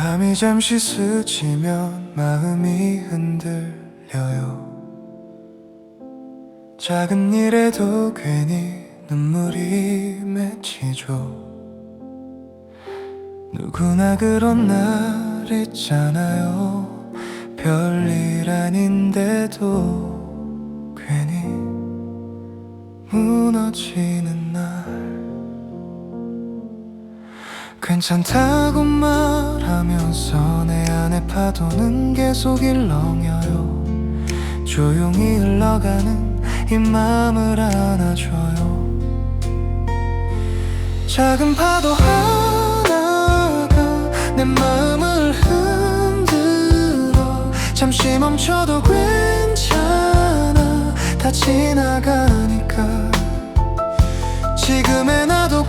바람이 잠시 스치면 마음이 흔들려요. 작은 일에도 괜히 눈물이 맺히죠. 누구나 그런 날 있잖아요. 별일 아닌데도 괜히 무너지는 괜찮다고 말하면서 내 안에 파도는 계속 일렁여요. 조용히 흘러가는 이 마음을 안아줘요. 작은 파도 하나가 내 마음을 흔들어. 잠시 멈춰도 괜찮아. 다 지나가니까. 지금의 나도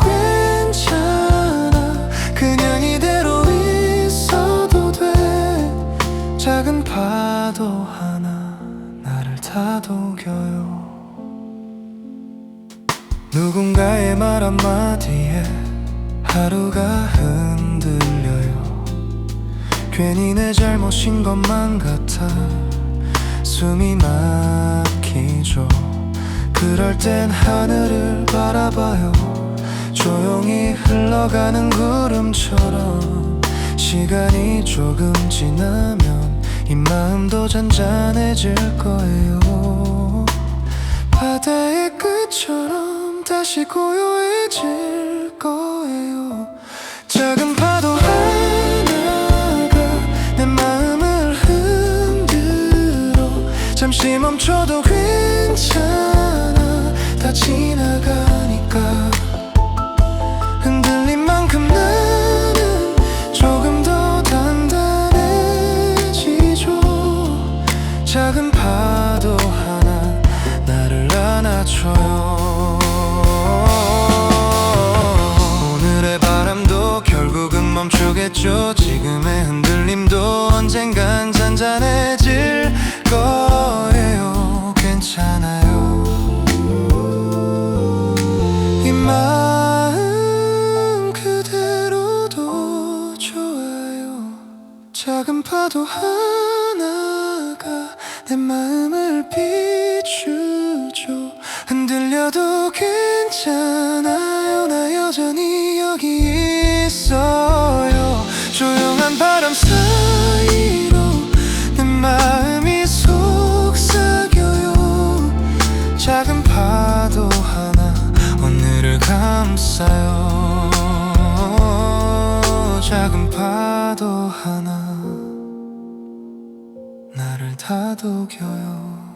파도 하나 나를 다독여요. 누군가의 말 한마디에 하루가 흔들려요. 괜히 내 잘못인 것만 같아 숨이 막히죠. 그럴 땐 하늘을 바라봐요. 조용히 흘러가는 구름처럼 시간이 조금 지나면 이 마음도 잔잔해질 거예요. 바다의 끝처럼 다시 고요해질 거예요. 작은 파도 하나가 내 마음을 흔들어. 잠시 멈춰도 괜찮아. 다 지나가니까 작은 파도 하나 나를 안아줘요. 오늘의 바람도 결국은 멈추겠죠. 지금의 흔들림도 언젠간 잔잔해질 거예요. 괜찮아요. 이 마음 그대로도 좋아요. 작은 파도 하나가 내 마음을 비추죠. 흔들려도 괜찮아요. 나 여전히 여기 있어요. 조용한 바람 사이로 내 마음이 속삭여요. 작은 파도 하나 오늘을 감싸요. 작은 파도 하나 다독여요